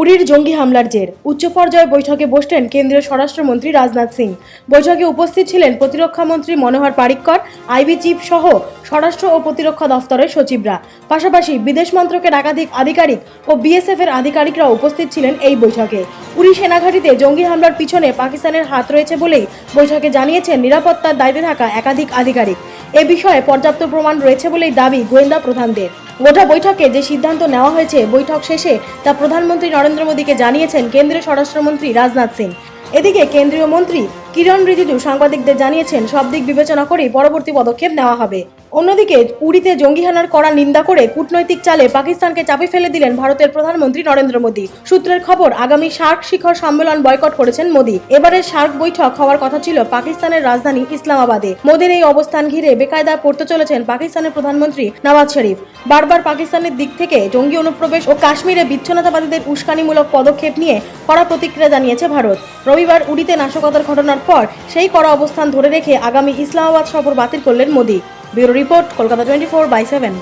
উড়ির জঙ্গি হামলার জের। উচ্চ পর্যায়ে বৈঠকে বসলেন কেন্দ্রীয় স্বরাষ্ট্রমন্ত্রী রাজনাথ সিং। বৈঠকে উপস্থিত ছিলেন প্রতিরক্ষা মন্ত্রী মনোহর পারিক্কর, আইবি চিফ সহ স্বরাষ্ট্র ও প্রতিরক্ষা দফতরের সচিবরা। পাশাপাশি বিদেশ মন্ত্রকের একাধিক আধিকারিক ও বিএসএফ এর আধিকারিকরা উপস্থিত ছিলেন এই বৈঠকে। উড়ি সেনাঘাটিতে জঙ্গি হামলার পিছনে পাকিস্তানের হাত রয়েছে বলেই বৈঠকে জানিয়েছেন নিরাপত্তার দায়িত্বে থাকা একাধিক আধিকারিক। এ বিষয়ে পর্যাপ্ত প্রমাণ রয়েছে বলেই দাবি গোয়েন্দা প্রধানদের। গোটা বৈঠকে যে সিদ্ধান্ত নেওয়া হয়েছে বৈঠক শেষে তা প্রধানমন্ত্রী নরেন্দ্র মোদীকে জানিয়েছেন কেন্দ্রীয় স্বরাষ্ট্রমন্ত্রী রাজনাথ সিং। এদিকে কেন্দ্রীয় মন্ত্রী কিরণ রিজিজু সাংবাদিকদের জানিয়েছেন, সব দিক বিবেচনা করেই পরবর্তী পদক্ষেপ নেওয়া হবে। অন্যদিকে উড়িতে জঙ্গি হানার করা নিন্দা করে কূটনৈতিক চালে পাকিস্তানকে চাপে ফেলে দিলেন ভারতের প্রধানমন্ত্রী নরেন্দ্র মোদী। সূত্রের খবর, আগামী সার্ক শিখর সম্মেলন বয়কট করেছেন মোদী। এবারের সার্ক বৈঠক হওয়ার কথা ছিল পাকিস্তানের রাজধানী ইসলামাবাদে। মোদীর এই অবস্থান ঘিরে বেকায়দায় পড়তে চলেছেন পাকিস্তানের প্রধানমন্ত্রী নওয়াজ শরীফ। বারবার পাকিস্তানের দিক থেকে জঙ্গি অনুপ্রবেশ ও কাশ্মীরে বিচ্ছিন্নতাবাদীদের উস্কানিমূলক পদক্ষেপ নিয়ে কড়া প্রতিক্রিয়া জানিয়েছে ভারত। রবিবার উড়িতে নাশকতার ঘটনার পর সেই কড়া অবস্থান ধরে রেখে আগামী ইসলামাবাদ সফর বাতিল করলেন Modi. Bureau report Kolkata twenty four by seven.